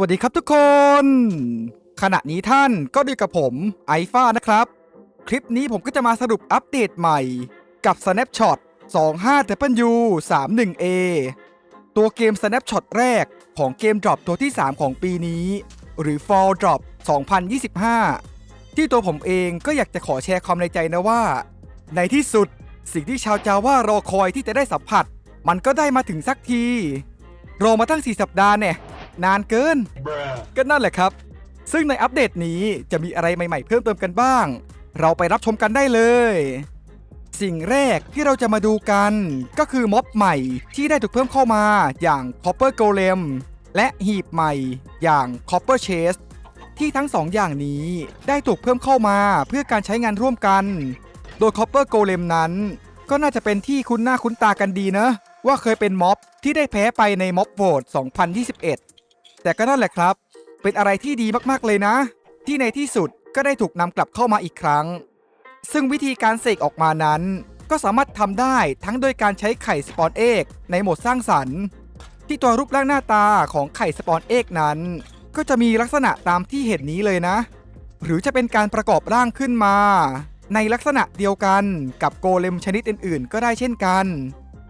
วัสดีครับทุกคน ขณะนี้ท่านก็ดูกับผมไอฟ้านะครับ คลิปนี้ผมก็จะมาสรุปอัปเดตใหม่กับ Snapshot 25 W 31 A ตัวเกม Snapshot แรกของเกม Drop ตัวที่ 3 ของปีนี้ หรือ Fall Drop 2025 ที่ตัวผมเองก็อยากจะขอแชร์ความในใจนะว่า ในที่สุดสิ่งที่ชาวจาว่ารอคอยที่จะได้สัมผัส มันก็ได้มาถึงสักที รอมาตั้ง 4 สัปดาห์เนี่ย นานเกิน ก็นั่นแหละครับ ซึ่งในอัปเดตนี้จะมีอะไรใหม่ๆเพิ่มเติมกันบ้าง เราไปรับชมกันได้เลย สิ่งแรกที่เราจะมาดูกันก็คือม็อบใหม่ที่ได้ถูกเพิ่มเข้ามาอย่าง Copper Golem และหีบใหม่อย่าง Copper Chase ที่ทั้งสองอย่างนี้ได้ถูกเพิ่มเข้ามาเพื่อการใช้งานร่วมกัน โดย Copper Golem นั้น ก็น่าจะเป็นที่คุ้นหน้าคุ้นตากันดีนะ ว่าเคยเป็นม็อบที่ได้แพ้ไปในม็อบโหวต2021 แต่ก็นั่นแหละครับ เป็นอะไรที่ดีมากๆเลยนะ ที่ในที่สุดก็ได้ถูกนำกลับเข้ามาอีกครั้ง ซึ่งวิธีการเสกออกมานั้น ก็สามารถทำได้ทั้งโดยการใช้ไข่สปอนเอกในโหมดสร้างสรรค์ที่ตัวรูปร่างหน้าตาของไข่สปอนเอกนั้น ก็จะมีลักษณะตามที่เห็นนี้เลยนะ หรือจะเป็นการประกอบร่างขึ้นมา ในลักษณะเดียวกันกับโกเลมชนิดอื่นๆ ก็ได้เช่นกัน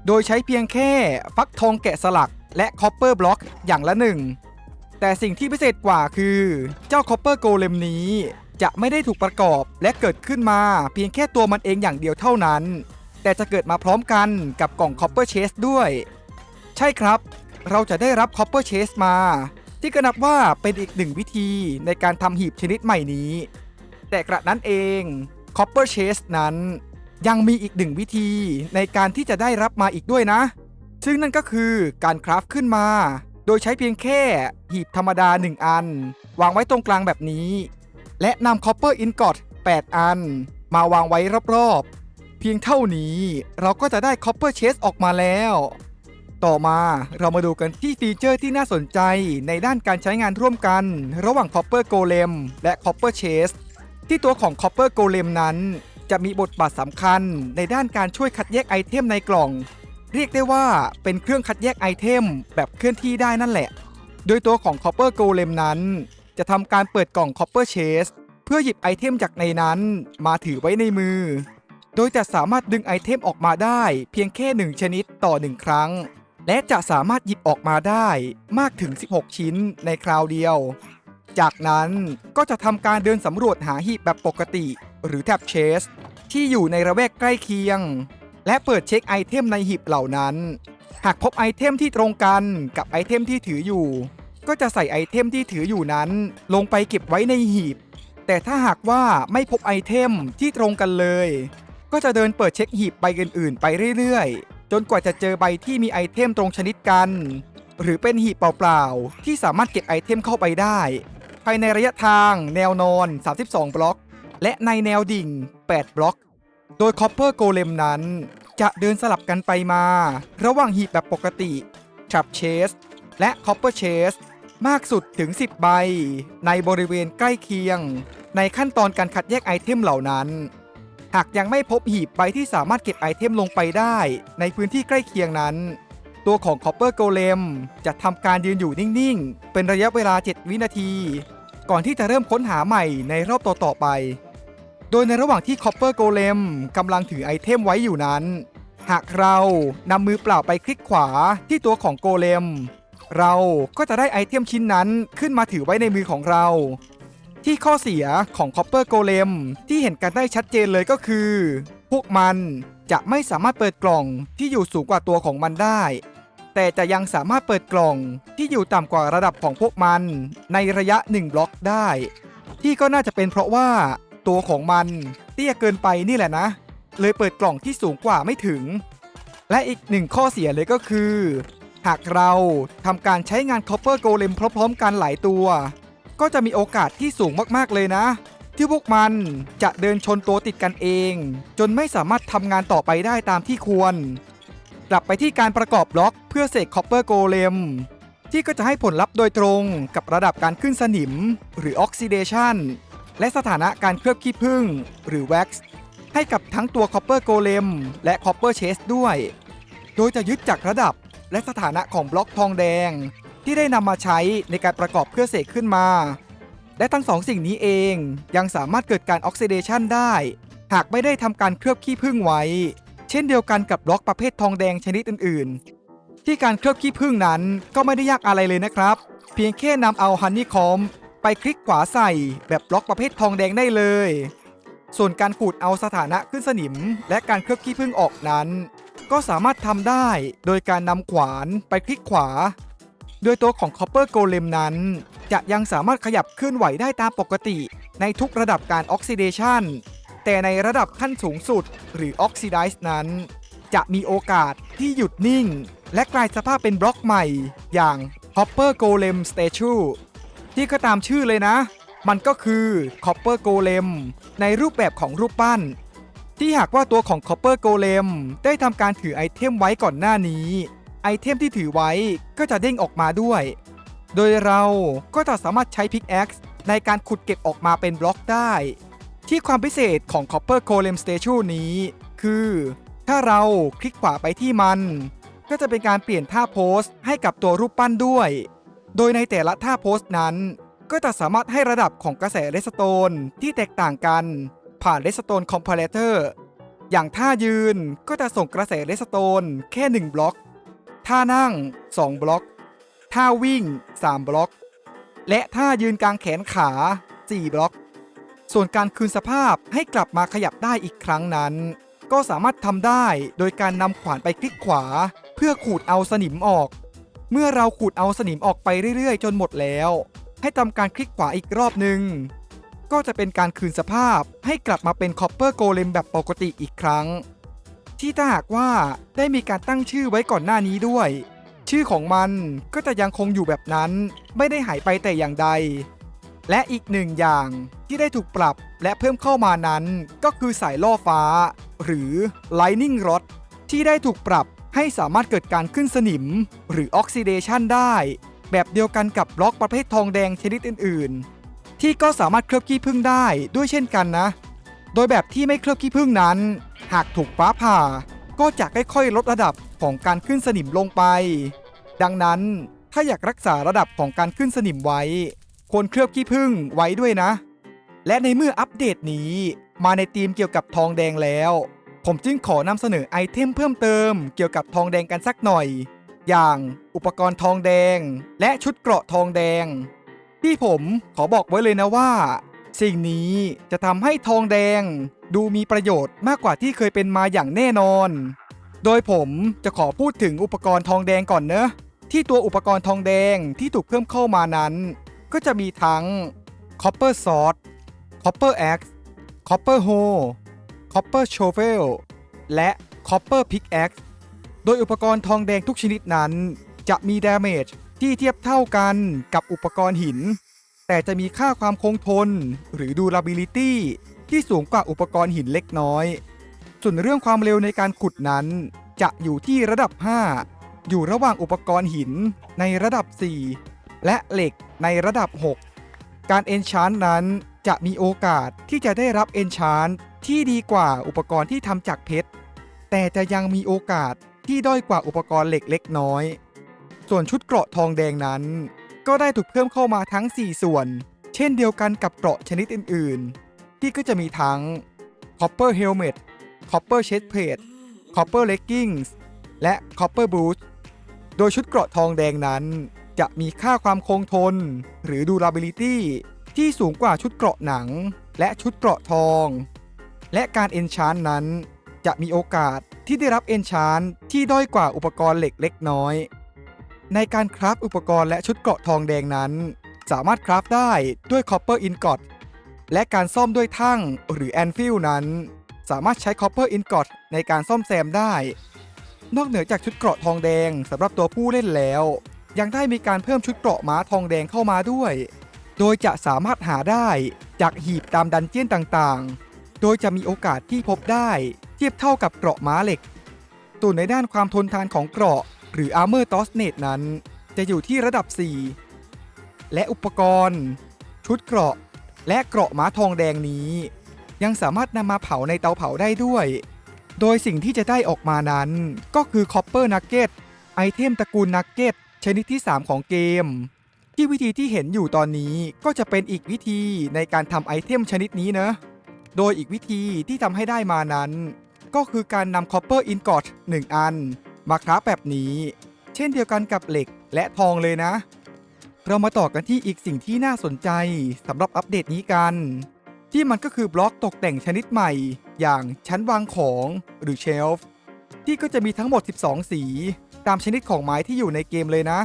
โดยใช้เพียงแค่ฟักทองแกะสลักและคอปเปอร์บล็อกอย่างละหนึ่ง แต่สิ่งที่พิเศษกว่าคือเจ้าคอปเปอร์โกเลมนี้จะไม่ได้ถูกประกอบและเกิดขึ้นมาเพียงแค่ตัวมันเองอย่างเดียวเท่านั้น แต่จะเกิดมาพร้อมกันกับกล่องคอปเปอร์เชสด้วย ใช่ครับ เราจะได้รับคอปเปอร์เชสมา ที่ก็นับว่าเป็นอีกหนึ่งวิธีในการทำหีบชนิดใหม่นี้ แต่กระนั้นเอง Copper Chase นั้น ยังมีอีกหนึ่งวิธีในการที่จะได้รับมาอีกด้วยนะ ซึ่งนั่นก็คือการคราฟขึ้นมา โดยใช้เพียงแค่หีบธรรมดา 1 อัน วางไว้ตรงกลางแบบนี้ และนำ Copper Ingot 8อัน มาวางไว้รอบๆ เพียงเท่านี้เราก็จะได้ Copper Chase ออกมาแล้ว ต่อมาเรามาดูกันที่ฟีเจอร์ที่น่าสนใจในด้านการใช้งานร่วมกัน ระหว่าง Copper Golem และ Copper Chase ที่ตัวของ Copper Golem นั้นจะมีบทบาทสำคัญในด้านการช่วยคัดแยกไอเทมในกล่อง เรียกได้ว่าเป็นเครื่องคัดแยกไอเทมแบบเคลื่อนที่ได้นั่นแหละ โดยตัวของ Copper Golem นั้น จะทำการเปิดกล่อง Copper Chase เพื่อหยิบไอเทมจากในนั้นมาถือไว้ในมือ โดยจะสามารถดึงไอเทมออกมาได้เพียงแค่หนึ่งชนิดต่อหนึ่งครั้ง และจะสามารถหยิบออกมาได้มากถึง 16 ชิ้นในคราวเดียว จากนั้นก็จะทำการเดินสำรวจหาหีบแบบปกติ หรือแท็บเชสที่อยู่ในระแวกใกล้เคียง และเปิดเช็คไอเทมในหีบเหล่านั้น หากพบไอเทมที่ตรงกันกับไอเทมที่ถืออยู่ ก็จะใส่ไอเทมที่ถืออยู่นั้น ลงไปเก็บไว้ในหีบ แต่ถ้าหากว่าไม่พบไอเทมที่ตรงกันเลย ก็จะเดินเปิดเช็คหีบใบอื่นๆ ไปเรื่อยๆ จนกว่าจะเจอใบที่มีไอเทมตรงชนิดกัน หรือเป็นหีบเปล่าๆ ที่สามารถเก็บไอเทมเข้าไปได้ ภายในระยะทาง แนวนอน 32 บล็อก และในแนวดิ่ง 8 บล็อก โดย Copper Golem นั้น จะเดินสลับกันไปมา ระหว่างหีบแบบปกติ Trap Chase และ Copper Chase มากสุดถึง 10 ใบ ในบริเวณใกล้เคียง ในขั้นตอนการคัดแยกไอเทมเหล่านั้น หากยังไม่พบหีบใบที่สามารถเก็บไอเทมลงไปได้ ในพื้นที่ใกล้เคียงนั้น ตัวของ Copper Golem จะทำการยืนอยู่นิ่ง ๆ เป็นระยะเวลา 7 วินาที ก่อนที่จะเริ่มค้นหาใหม่ในรอบต่อๆไป โดยในระหว่างที่ Copper Golem กำลังถือไอเทมไว้อยู่นั้น หากเรานำมือเปล่าไปคลิกขวาที่ตัวของโกเลม เราก็จะได้ไอเทมชิ้นนั้นขึ้นมาถือไว้ในมือของเรา ที่ข้อเสียของ Copper Golem ที่เห็นกันได้ชัดเจนเลยก็คือ พวกมันจะไม่สามารถเปิดกล่องที่อยู่สูงกว่าตัวของมันได้ แต่จะยังสามารถเปิดกล่องที่อยู่ต่ำกว่าระดับของพวกมันในระยะ 1 บล็อกได้ ที่ก็น่าจะเป็นเพราะว่า ตัวของมันเตี้ยเกินไปนี่แหละนะ เลยเปิดกล่องที่สูงกว่าไม่ถึง และอีกหนึ่งข้อเสียเลยก็คือ หากเราทำการใช้งาน Copper Golem พร้อมๆ กันหลายตัว ก็จะมีโอกาสที่สูงมากๆเลยนะ ที่พวกมันจะเดินชนตัวติดกันเอง จนไม่สามารถทำงานต่อไปได้ตามที่ควร กลับไปที่การประกอบบล็อกเพื่อเสก Copper Golem ที่ก็จะให้ผลลัพธ์โดยตรงกับระดับการขึ้นสนิม หรือ Oxidation และสถานะการเคลือบขี้ผึ้งหรือ Wax ให้กับทั้งตัว Copper Golem และ Copper Chase ด้วย โดยจะยึดจากระดับและสถานะของบล็อกทองแดง ที่ได้นำมาใช้ในการประกอบเพื่อเสกขึ้นมา และทั้งสองสิ่งนี้เองยังสามารถเกิดการออกซิเดชันได้ หากไม่ได้ทำการเคลือบขี้ผึ้งไว้ เช่นเดียวกันกับบล็อกประเภททองแดงชนิดอื่น ๆ ที่การเคลือบขี้ผึ้งนั้นก็ไม่ได้ยากอะไรเลยนะครับ เพียงแค่นำเอาฮันนี่คอม ไปคลิกขวาใส่แบบบล็อกประเภททองแดงได้เลย ส่วนการขูดเอาสถานะขึ้นสนิม และการเคลือบขี้ผึ้งออกนั้น ก็สามารถทำได้โดยการนำขวานไปคลิกขวา โดยตัวของ Copper Golem นั้น จะยังสามารถขยับเคลื่อนไหวได้ตามปกติในทุกระดับการออกซิเดชันแต่ในระดับขั้นสูงสุดหรือ Oxidize นั้น จะมีโอกาสที่หยุดนิ่ง และกลายสภาพเป็นบล็อกใหม่ อย่าง Copper Golem Statue ที่ก็ตามชื่อเลยนะ มันก็คือ Copper Golem ในรูปแบบของรูปปั้น ที่หากว่าตัวของ Copper Golem ได้ทำการถือไอเทมไว้ก่อนหน้านี้ ไอเทมที่ถือไว้ก็จะเด้งออกมาด้วย โดยเราก็จะสามารถใช้พิกแอ็กซ์ในการขุดเก็บออกมาเป็นบล็อกได้ ที่ความพิเศษของ Copper Golem Statue นี้ คือ ถ้าเราคลิกขวาไปที่มัน ก็จะเป็นการเปลี่ยนท่าโพสให้กับตัวรูปปั้นด้วย โดยในแต่ละท่าโพสนั้น ก็จะสามารถให้ระดับของกระแสเรสโตนที่แตกต่างกัน ผ่านเรสโตนคอมเพลเตอร์อย่างท่ายืนก็จะส่งกระแสเรสโตนแค่ 1 บล็อก ท่านั่ง 2 บล็อก ท่าวิ่ง 3 บล็อก และท่ายืนกลางแขนขา 4 บล็อก ส่วนการคืนสภาพให้กลับมาขยับได้อีกครั้งนั้น ก็สามารถทำได้โดยการนำขวานไปคลิกขวา เพื่อขูดเอาสนิมออก เมื่อเราขูดเอาสนิมออกไปเรื่อยๆ จนหมดแล้ว ให้ทำการคลิกขวาอีกรอบหนึ่งก็จะเป็นการคืนสภาพให้กลับมาเป็นคอปเปอร์โกเลมแบบปกติอีกครั้ง ที่ถ้าหากว่าได้มีการตั้งชื่อไว้ก่อนหน้านี้ด้วย ชื่อของมันก็จะยังคงอยู่แบบนั้น ไม่ได้หายไปแต่อย่างใด และอีกหนึ่งอย่างที่ได้ถูกปรับและเพิ่มเข้ามานั้น ก็คือสายล่อฟ้า หรือ Lightning Rod ที่ได้ถูกปรับ ให้สามารถเกิดการขึ้นสนิม หรือออกซิเดชันได้ แบบเดียวกันกับบล็อกประเภททองแดงชนิดอื่น ๆ ที่ก็สามารถเคลือบขี้ผึ้งได้ด้วยเช่นกันนะ โดยแบบที่ไม่เคลือบขี้ผึ้งนั้น หากถูกฟ้าผ่า ก็จะค่อยๆลดระดับของการขึ้นสนิมลงไป ดังนั้นถ้าอยากรักษาระดับของการขึ้นสนิมไว้ ควรเคลือบขี้ผึ้งไว้ด้วยนะ และในเมื่ออัปเดตนี้มาในธีมเกี่ยวกับทองแดงแล้ว ผมจึงขอนำเสนอไอเทมเพิ่มเติมเกี่ยวกับทองแดงกันสักหน่อย อย่างอุปกรณ์ทองแดง และชุดเกราะทองแดง ที่ผมขอบอกไว้เลยนะว่า สิ่งนี้จะทำให้ทองแดง ดูมีประโยชน์มากกว่าที่เคยเป็นมาอย่างแน่นอน โดยผมจะขอพูดถึงอุปกรณ์ทองแดงก่อนเนอะที่ตัวอุปกรณ์ทองแดงที่ถูกเพิ่มเข้ามานั้น ก็จะมีทั้ง Copper Sword Copper Axe Copper Hoe Copper Shovel และ Copper Pickaxe โดยอุปกรณ์ทองแดงทุกชนิดนั้น จะมี damage ที่เทียบเท่ากันกับอุปกรณ์หิน แต่จะมีค่าความคงทน หรือ durability ที่สูงกว่าอุปกรณ์หินเล็กน้อย ส่วนเรื่องความเร็วในการขุดนั้น จะอยู่ที่ระดับ 5 อยู่ระหว่างอุปกรณ์หินในระดับ 4 และเหล็กในระดับ 6 การ enchant นั้นจะมีโอกาสที่จะได้รับ enchant ที่ดีกว่าอุปกรณ์ที่ทำจากเพชร แต่จะยังมีโอกาสที่ด้อยกว่าอุปกรณ์เหล็กเล็กน้อย ส่วนชุดเกราะทองแดงนั้น ก็ได้ถูกเพิ่มเข้ามาทั้ง 4 ส่วน เช่นเดียวกันกับเกราะชนิดอื่น ๆ ที่ก็จะมีทั้ง Copper Helmet Copper Chestplate Copper Leggings และ Copper Boots โดยชุดเกราะทองแดงนั้น จะมีค่าความคงทน หรือ durability ที่สูงกว่าชุดเกราะหนัง และชุดเกราะทอง และการ enchant นั้น จะมีโอกาสที่ได้รับ enchant ที่ด้อยกว่าอุปกรณ์เหล็กเล็กน้อย ในการคราฟอุปกรณ์และชุดเกราะทองแดงนั้น สามารถคราฟได้ด้วย Copper Ingot และการซ่อมด้วยทั่งหรือ Anvil นั้น สามารถใช้ Copper Ingot ในการซ่อมแซมได้ นอกเหนือจากชุดเกราะทองแดงสำหรับตัวผู้เล่นแล้ว ยังได้มีการเพิ่มชุดเกราะม้าทองแดงเข้ามาด้วย โดยจะสามารถหาได้จากหีบตามดันเจี้ยนต่างๆ โดยจะมีโอกาสที่พบได้เทียบเท่ากับเกราะม้าเหล็ก ส่วนในด้านความทนทานของเกราะ หรือ Armor t o s n e t นั้น จะอยู่ที่ระดับ 4 และอุปกรณ์ ชุดเกราะ และเกราะม้าทองแดงนี้ ยังสามารถนำมาเผาในเตาเผาได้ด้วย โดยสิ่งที่จะได้ออกมานั้น ก็คือ Copper Nugget ไอเทมตระกูลนักเก็ตชนิดที่ 3 ของเกม ที่วิธีที่เห็นอยู่ตอนนี้ก็จะเป็นอีกวิธีในการทำไอเทมชนิดนี้นะ โดยอีกวิธีที่ทำให้ได้มานั้น ก็คือการนำ copper ingot 1อัน มาคราฟแบบนี้ เช่นเดียวกันกับเหล็กและทองเลยนะ เรามาต่อกันที่อีกสิ่งที่น่าสนใจสำหรับอัปเดตนี้กัน ที่มันก็คือบล็อกตกแต่งชนิดใหม่ อย่างชั้นวางของหรือเชลฟ์ที่ก็จะมีทั้งหมด 12 สี ตามชนิดของไม้ที่อยู่ในเกมเลยนะ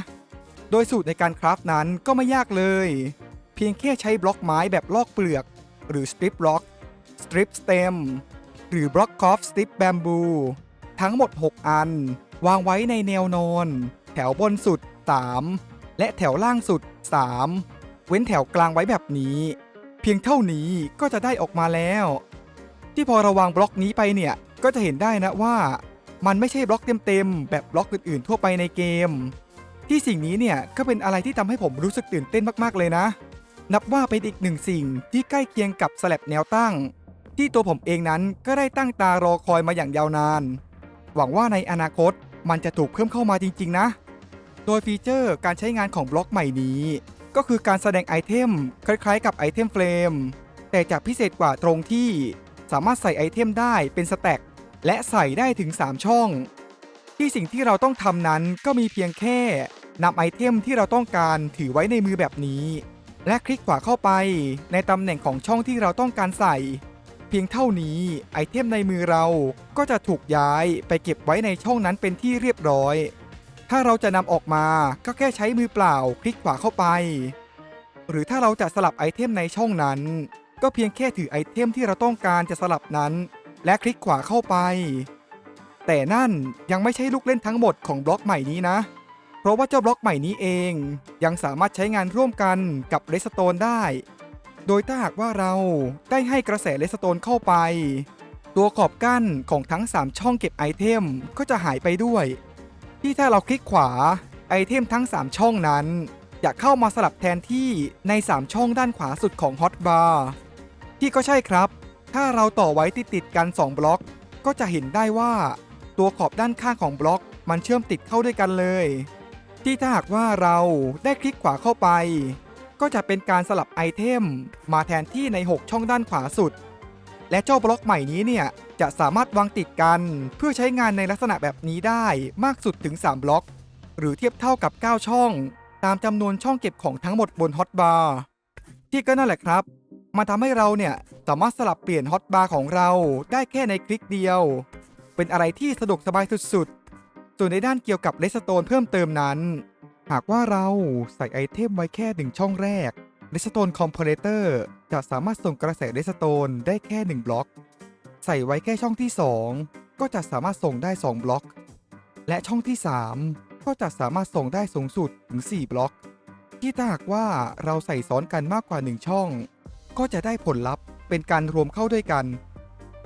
โดยสูตรในการคราฟนั้นก็ไม่ยากเลย เพียงแค่ใช้บล็อกไม้แบบลอกเปลือก หรือสตริปบล็อก สตริปสเต็มหรือบล็อกคอฟสตริปแบมบู ทั้งหมด 6 อัน วางไว้ในแนวนอน แถวบนสุด 3 และแถวล่างสุด 3 เว้นแถวกลางไว้แบบนี้ เพียงเท่านี้ก็จะได้ออกมาแล้ว ที่พอระวางบล็อกนี้ไปเนี่ย ก็จะเห็นได้นะว่า มันไม่ใช่บล็อกเต็มๆ แบบบล็อกอื่นๆ ทั่วไปในเกม ที่สิ่งนี้เนี่ยก็เป็นอะไรที่ทำให้ผมรู้สึกตื่นเต้นมากๆเลยนะ นับว่าเป็นอีกหนึ่งสิ่งที่ใกล้เคียงกับสลับแนวตั้ง ที่ตัวผมเองนั้นก็ได้ตั้งตารอคอยมาอย่างยาวนาน หวังว่าในอนาคตมันจะถูกเพิ่มเข้ามาจริง ๆ นะ โดยฟีเจอร์การใช้งานของบล็อกใหม่นี้ ก็คือการแสดงไอเทมคล้ายๆ กับไอเทมเฟรมแต่จะพิเศษกว่าตรงที่สามารถใส่ไอเทมได้เป็นสแต็กและใส่ได้ถึง 3 ช่อง ที่สิ่งที่เราต้องทำนั้นก็มีเพียงแค่นำไอเทมที่เราต้องการถือไว้ในมือแบบนี้ และคลิกขวาเข้าไปในตำแหน่งของช่องที่เราต้องการใส่ เพียงเท่านี้ไอเทมในมือเราก็จะถูกย้ายไปเก็บไว้ในช่องนั้นเป็นที่เรียบร้อย ถ้าเราจะนำออกมาก็แค่ใช้มือเปล่าคลิกขวาเข้าไป หรือถ้าเราจะสลับไอเทมในช่องนั้น ก็เพียงแค่ถือไอเทมที่เราต้องการจะสลับนั้น และคลิกขวาเข้าไป แต่นั่นยังไม่ใช่ลูกเล่นทั้งหมดของบล็อกใหม่นี้นะ เพราะว่าเจ้าบล็อกใหม่นี้เอง ยังสามารถใช้งานร่วมกันกับเรสโตนได้ โดยถ้าหากว่าเราได้ให้กระแสเรสโตนเข้าไป ตัวขอบกั้นของทั้ง 3 ช่องเก็บไอเทมก็จะหายไปด้วย ที่ถ้าเราคลิกขวาไอเทมทั้ง 3 ช่องนั้น จะเข้ามาสลับแทนที่ใน 3 ช่องด้านขวาสุดของฮอตบาร์ที่ก็ใช่ครับ ถ้าเราต่อไว้ติดติดกัน 2 บล็อก ก็จะเห็นได้ว่า ตัวขอบด้านข้างของบล็อก มันเชื่อมติดเข้าด้วยกันเลย ที่ถ้าหากว่าเราได้คลิกขวาเข้าไป ก็จะเป็นการสลับไอเทมมาแทนที่ใน 6 ช่องด้านขวาสุด และเจ้าบล็อกใหม่นี้เนี่ยจะสามารถวางติดกันเพื่อใช้งานในลักษณะแบบนี้ได้มากสุดถึง 3 บล็อก หรือเทียบเท่ากับ 9 ช่อง ตามจำนวนช่องเก็บของทั้งหมดบนฮอตบาร์ที่ก็นั่นแหละครับมันทำให้เราเนี่ยสามารถสลับเปลี่ยนฮอตบาร์ของเราได้แค่ในคลิกเดียว เป็นอะไรที่สะดวกสบายสุดๆ ส่วนในด้านเกี่ยวกับเลสโตนเพิ่มเติมนั้น หากว่าเราใส่ไอเทมไว้แค่หนึ่งช่องแรกเลสโตนคอมเพลเตอร์จะสามารถส่งกระแสเลสโตนได้แค่ 1 บล็อก ใส่ไว้แค่ช่องที่ 2 ก็จะสามารถส่งได้ 2 บล็อก และช่องที่ 3 ก็จะสามารถส่งได้สูงสุดถึง 4 บล็อก ที่ถ้าหากว่าเราใส่ซ้อนกันมากกว่า 1 ช่อง ก็จะได้ผลลัพธ์เป็นการรวมเข้าด้วยกัน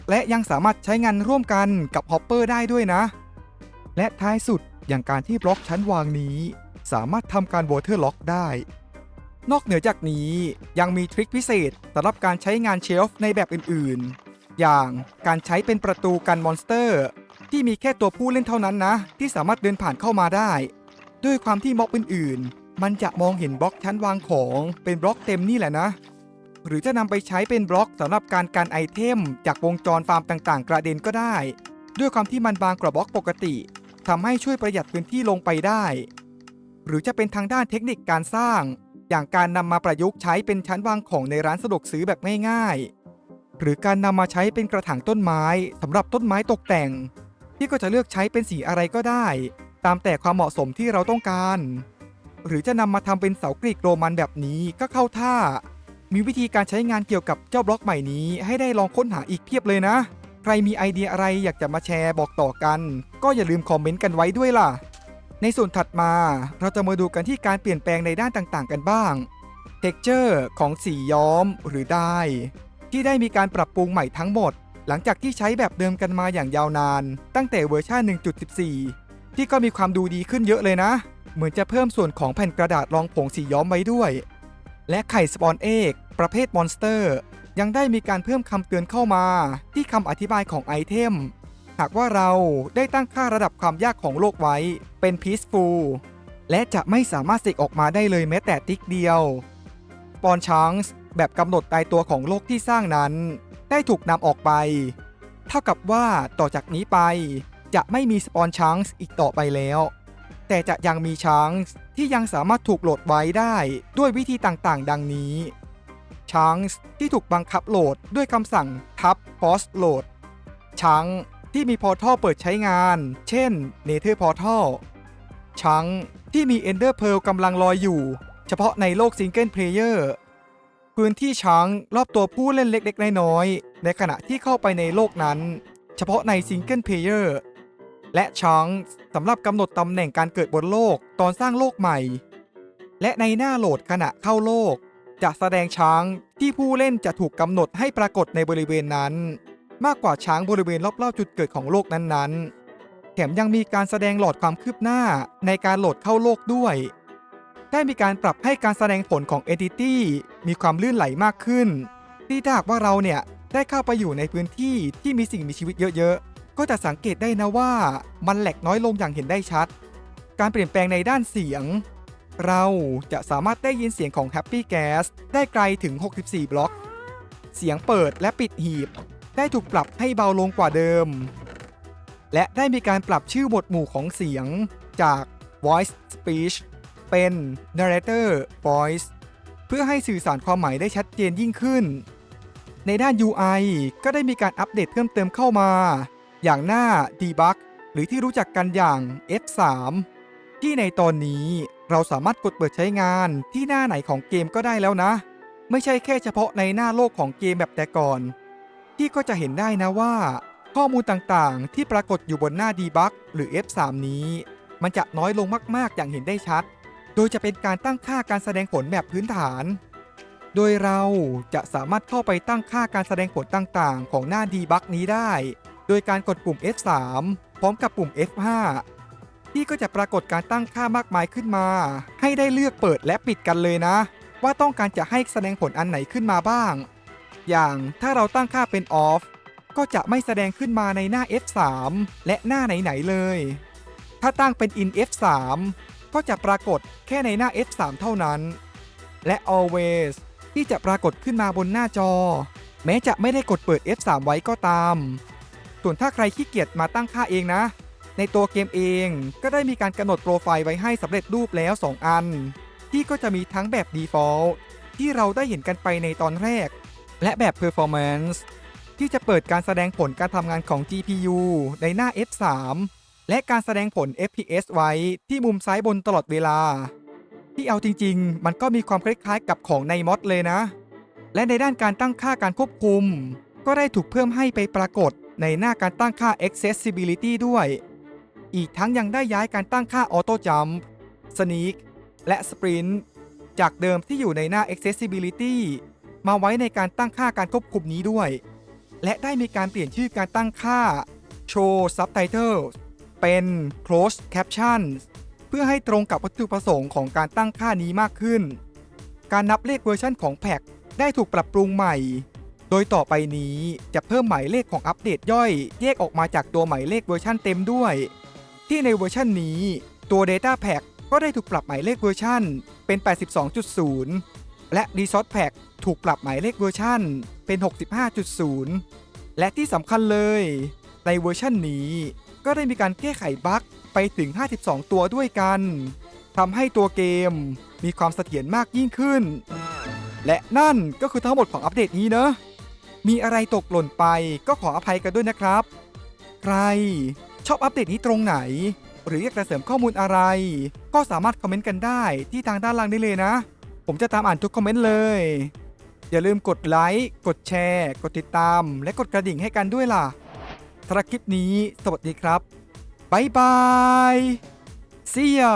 และยังสามารถใช้งานร่วมกันกับฮอปเปอร์ได้ด้วยนะ และท้ายสุดอย่างการที่บล็อกชั้นวางนี้ สามารถทำการ Water Lock ได้ นอกเหนือจากนี้ยังมีทริคพิเศษสำหรับการใช้งานเชลฟ์ในแบบอื่นๆ อย่างการใช้เป็นประตูกันมอนสเตอร์ ที่มีแค่ตัวผู้เล่นเท่านั้นนะ ที่สามารถเดินผ่านเข้ามาได้ ด้วยความที่ม็อบอื่นๆ มันจะมองเห็นบล็อกชั้นวางของเป็นบล็อกเต็มนี่แหละนะหรือจะนำไปใช้เป็นบล็อกสำหรับการการไอเทม จากวงจรฟาร์มต่างๆ กระเด็นก็ได้ ด้วยความที่มันบางกว่าบล็อกปกติทำให้ช่วยประหยัดพื้นที่ลงไปได้ หรือจะเป็นทางด้านเทคนิคการสร้าง อย่างการนำมาประยุกต์ใช้เป็นชั้นวางของในร้านสะดวกซื้อแบบง่ายๆ หรือการนำมาใช้เป็นกระถางต้นไม้สำหรับต้นไม้ตกแต่ง ที่ก็จะเลือกใช้เป็นสีอะไรก็ได้ ตามแต่ความเหมาะสมที่เราต้องการ หรือจะนำมาทำเป็นเสากรีกโรมันแบบนี้ก็เข้าท่า มีวิธีการใช้งานเกี่ยวกับเจ้าบล็อกใหม่นี้ให้ได้ลองค้นหาอีกเพียบเลยนะ ใครมีไอเดียอะไรอยากจะมาแชร์บอกต่อกัน ก็อย่าลืมคอมเมนต์กันไว้ด้วยล่ะ ในส่วนถัดมาเราจะมาดูกันที่การเปลี่ยนแปลงในด้านต่างๆ กันบ้าง Texture ของสีย้อมหรือได้ ที่ได้มีการปรับปรุงใหม่ทั้งหมด หลังจากที่ใช้แบบเดิมกันมาอย่างยาวนาน ตั้งแต่เวอร์ชัน1.14 ที่ก็มีความดูดีขึ้นเยอะเลยนะ เหมือนจะเพิ่มส่วนของแผ่นกระดาษรองผงสีย้อมไว้ด้วย และไข่สปอนเอกประเภทมอนสเตอร์ ยังได้มีการเพิ่มคำเตือนเข้ามา ที่คำอธิบายของไอเทม หากว่าเราได้ตั้งค่าระดับความยากของโลกไว้เป็น peaceful และจะไม่สามารถเสกออกมาได้เลยแม้แต่ติ๊กเดียวสปอนชังส์แบบกำหนดตายตัวของโลกที่สร้างนั้น ได้ถูกนำออกไป เท่ากับว่าต่อจากนี้ไป จะไม่มีสปอนชังส์อีกต่อไปแล้ว แต่จะยังมีชังส์ที่ยังสามารถถูกโหลดไว้ได้ด้วยวิธีต่างๆ ดังนี้ชังส์ที่ถูกบังคับโหลดด้วยคำสั่งทับ post load ชัง ที่มีพอร์ทัลเปิดใช้งาน เช่น Nether Portal ชังที่มี Ender Pearl กำลังลอยอยู่ เฉพาะในโลกซิงเกิลเพลเยอร์พื้นที่ช้างรอบตัวผู้เล่นเล็กๆ น้อยๆ ในขณะที่เข้าไปในโลกนั้น เฉพาะในซิงเกิลเพลเยอร์และช้างสำหรับกำหนดตำแหน่งการเกิดบนโลกตอนสร้างโลกใหม่ และในหน้าโหลดขณะเข้าโลก จะแสดงช้างที่ผู้เล่นจะถูกกำหนดให้ปรากฏในบริเวณนั้น มากกว่าช้างบริเวณรอบๆจุดเกิดของโลกนั้นๆ แถมยังมีการแสดงหลอดความคืบหน้าในการโหลดเข้าโลกด้วย ได้มีการปรับให้การแสดงผลของ Entity มีความลื่นไหลมากขึ้น ที่ถ้าหากว่าเราเนี่ยได้เข้าไปอยู่ในพื้นที่ที่มีสิ่งมีชีวิตเยอะๆ ก็จะสังเกตได้นะว่ามันแหลกน้อยลงอย่างเห็นได้ชัด การเปลี่ยนแปลงในด้านเสียง เราจะสามารถได้ยินเสียงของ Happy Gas ได้ไกลถึง 64 บล็อก เสียงเปิดและปิดหีบ ได้ถูกปรับให้เบาลงกว่าเดิม และได้มีการปรับชื่อหมวดหมู่ของเสียงจาก voice speech เป็น narrator voice เพื่อให้สื่อสารความหมายได้ชัดเจนยิ่งขึ้น ในด้าน UI ก็ได้มีการอัปเดตเพิ่มเติมเข้ามา อย่างหน้า debug หรือที่รู้จักกันอย่าง F3 ที่ในตอนนี้เราสามารถกดเปิดใช้งานที่หน้าไหนของเกมก็ได้แล้วนะ ไม่ใช่แค่เฉพาะในหน้าโลกของเกมแบบแต่ก่อน ที่ก็จะเห็นได้นะว่า ข้อมูลต่างๆ ที่ปรากฏอยู่บนหน้า Debug หรือ F3 นี้ มันจะน้อยลงมากๆอย่างเห็นได้ชัด โดยจะเป็นการตั้งค่าการแสดงผลแบบพื้นฐาน โดยเราจะสามารถเข้าไปตั้งค่าการแสดงผลต่างๆ ของหน้า Debug นี้ได้ โดยการกดปุ่ม F3 พร้อมกับปุ่ม F5 ที่ก็จะปรากฏการตั้งค่ามากมายขึ้นมา ให้ได้เลือกเปิดและปิดกันเลยนะ ว่าต้องการจะให้แสดงผลอันไหนขึ้นมาบ้าง อย่างถ้าเราตั้งค่าเป็น off ก็จะไม่แสดงขึ้นมาในหน้า F3 และหน้าไหนๆเลย ถ้าตั้งเป็น in F3 ก็จะปรากฏแค่ในหน้า F3 เท่านั้น และ always ที่จะปรากฏขึ้นมาบนหน้าจอ แม้จะไม่ได้กดเปิด F3 ไว้ก็ตาม ส่วนถ้าใครขี้เกียจมาตั้งค่าเองนะ ในตัวเกมเองก็ได้มีการกำหนดโปรไฟล์ไว้ให้สำเร็จรูปแล้ว 2 อัน ที่ก็จะมีทั้งแบบ default ที่เราได้เห็นกันไปในตอนแรก และแบบ performance ที่จะเปิดการแสดงผลการทำงานของ GPU ในหน้า F3 และการแสดงผล FPS ไว้ที่มุมซ้ายบนตลอดเวลา ที่เอาจริง ๆ มันก็มีความคล้ายๆ กับของในมอดเลยนะ และในด้านการตั้งค่าการควบคุม ก็ได้ถูกเพิ่มให้ไปปรากฏในหน้าการตั้งค่า accessibility ด้วย อีกทั้งยังได้ย้ายการตั้งค่า auto jump sneak และ sprint จากเดิมที่อยู่ในหน้า accessibility มาไว้ในการตั้งค่าการควบคุมนี้ด้วย และได้มีการเปลี่ยนชื่อการตั้งค่า show subtitles เป็น closed captions เพื่อให้ตรงกับวัตถุประสงค์ของการตั้งค่านี้มากขึ้น การนับเลขเวอร์ชันของแพ็กได้ถูกปรับปรุงใหม่ โดยต่อไปนี้จะเพิ่มหมายเลขของอัปเดตย่อย แยกออกมาจากตัวหมายเลขเวอร์ชันเต็มด้วย ที่ในเวอร์ชันนี้ ตัว Data Pack ก็ได้ถูกปรับหมายเลขเวอร์ชันเป็น 82.0 และ Resource Pack ถูกปรับหมายเลขเวอร์ชันเป็น 65.0 และที่สำคัญเลย ในเวอร์ชันนี้ ก็ได้มีการแก้ไขบั๊กไปถึง 52 ตัวด้วยกันทำให้ตัวเกมมีความเสถียรมากยิ่งขึ้น และนั่นก็คือทั้งหมดของอัปเดตนี้เนอะมีอะไรตกหล่นไปก็ขออภัยกันด้วยนะครับ ใครชอบอัปเดตนี้ตรงไหน หรืออยากจะเสริมข้อมูลอะไร ก็สามารถคอมเมนต์กันได้ที่ทางด้านล่างได้เลยนะ ผมจะตามอ่านทุกคอมเมนต์เลย อย่าลืมกดไลค์ กดแชร์ กดติดตาม และกดกระดิ่งให้กันด้วยล่ะสำหรับคลิปนี้ สวัสดีครับ บ๊ายบาย see ya